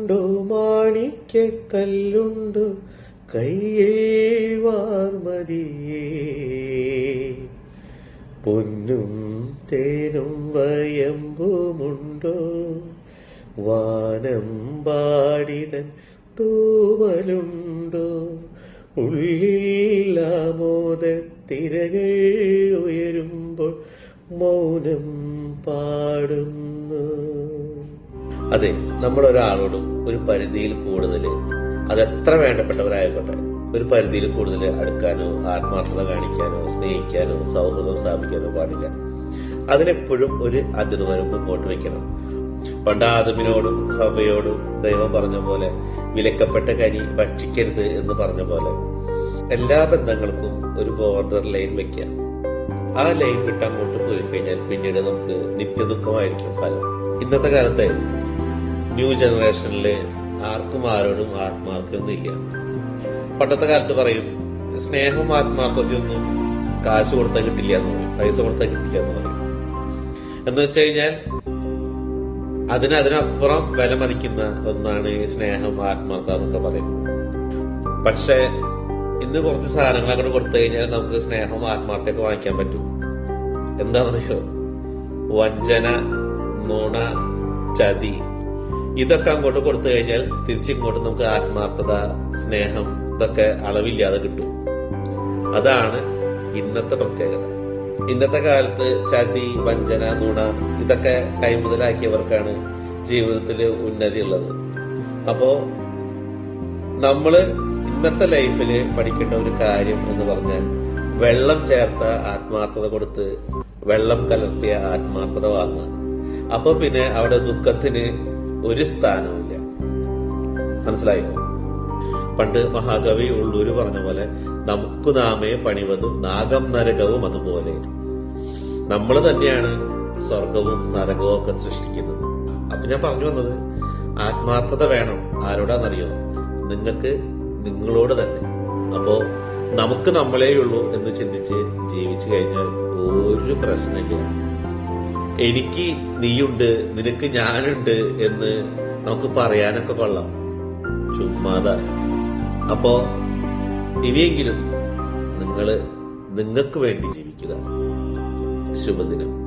ഉണ്ടോ മാണിക്കല്ലുണ്ടോ കയ്യിൽ വാർമതിയേ പൊന്നും തേനും വയമ്പുമുണ്ടോ? വാനം പാടിതൻ തൂവലുണ്ടോ? ഉള്ളിലാമോദ തിരകൾ ഉയരുമ്പോൾ മൗനം പാടുന്നു. അതെ നമ്മൾ ഒരാളോടും ഒരു പരിധിയിൽ കൂടുതൽ അതെത്ര വേണ്ടപ്പെട്ടവരായിക്കോട്ടെ ഒരു പരിധിയിൽ കൂടുതൽ അടുക്കാനോ ആത്മാർത്ഥത കാണിക്കാനോ സ്നേഹിക്കാനോ സൗഹൃദം സ്ഥാപിക്കാനോ പാടില്ല. അതിനെപ്പോഴും ഒരു അതിർവരമ്പ് മുമ്പോട്ട് വെക്കണം. പണ്ട് ആദമിനോടും ഹവയോടും ദൈവം പറഞ്ഞ പോലെ വിലക്കപ്പെട്ട കനി ഭക്ഷിക്കരുത് എന്ന് പറഞ്ഞ പോലെ എല്ലാ ബന്ധങ്ങൾക്കും ഒരു ബോർഡർ ലൈൻ വെക്കാം ആ ലൈൻ വിട്ട് അങ്ങോട്ട് പോയി കഴിഞ്ഞാൽ പിന്നീട് നമുക്ക് നിത്യദുഃഖമായിരിക്കും ഫലം. ഇന്നത്തെ കാലത്തെ ന്യൂ ജനറേഷനിലെ ആർക്കും ആരോടും ആത്മാർത്ഥ്യമൊന്നുമില്ല പണ്ടത്തെ കാലത്ത് പറയും സ്നേഹം ആത്മാർത്ഥതയൊന്നും കാശ് കൊടുത്താൽ കിട്ടില്ല എന്ന് പറയും പൈസ കൊടുത്താൽ കിട്ടില്ല എന്ന് പറയും. എന്ന് വെച്ച് കഴിഞ്ഞാൽ അതിനതിനപ്പുറം വില മതിക്കുന്ന ഒന്നാണ് ഈ സ്നേഹം ആത്മാർത്ഥ എന്നൊക്കെ പറയും പക്ഷെ ഇന്ന് കുറച്ച് സാധനങ്ങൾ അങ്ങോട്ട് കൊടുത്തു കഴിഞ്ഞാൽ നമുക്ക് സ്നേഹം ആത്മാർത്ഥയൊക്കെ വാങ്ങിക്കാൻ പറ്റും. എന്താണെന്നറിയോ? വഞ്ചന നുണ ചതി. ഇതൊക്കെ അങ്ങോട്ട് കൊടുത്തു കഴിഞ്ഞാൽ തിരിച്ചിങ്ങോട്ട് നമുക്ക് ആത്മാർത്ഥത സ്നേഹം ഇതൊക്കെ അളവില്ലാതെ കിട്ടും. അതാണ് ഇന്നത്തെ പ്രത്യേകത. ഇന്നത്തെ കാലത്ത് ചതി വഞ്ചന നുണ ഇതൊക്കെ കൈമുതലാക്കിയവർക്കാണ് ജീവിതത്തിൽ ഉന്നതി ഉള്ളത്. അപ്പോ നമ്മൾ ഇന്നത്തെ ലൈഫിൽ പഠിക്കേണ്ട ഒരു കാര്യം എന്ന് പറഞ്ഞാൽ വെള്ളം ചേർത്ത ആത്മാർത്ഥത കൊടുത്ത് വെള്ളം കലർത്തിയ ആത്മാർത്ഥത വാങ്ങുക. അപ്പൊ പിന്നെ അവിടെ ദുഃഖത്തിന് ഒരു സ്ഥാനവുമില്ല. മനസ്സിലായോ? പണ്ട് മഹാകവി ഉള്ളൂര് പറഞ്ഞ പോലെ നമുക്ക് നാമേ പണിവതും നാഗം നരകവും അതുപോലെ. നമ്മൾ തന്നെയാണ് സ്വർഗവും നരകവും ഒക്കെ സൃഷ്ടിക്കുന്നത്. അപ്പൊ ഞാൻ പറഞ്ഞു വന്നത് ആത്മാർത്ഥത വേണം. ആരോടാന്നറിയോ? നിങ്ങൾക്ക് നിങ്ങളോട് തന്നെ. അപ്പോ നമുക്ക് നമ്മളേ ഉള്ളൂ എന്ന് ചിന്തിച്ച് ജീവിച്ചു കഴിഞ്ഞാൽ ഒരു പ്രശ്നമില്ല. എനിക്ക് നീയുണ്ട് നിനക്ക് ഞാനുണ്ട് എന്ന് നമുക്ക് പറയാനൊക്കെ കൊള്ളാം. ചുമ്മാത. അപ്പോ ഇനിയെങ്കിലും നിങ്ങൾ നിങ്ങൾക്ക് വേണ്ടി ജീവിക്കുക. ശുഭദിനം.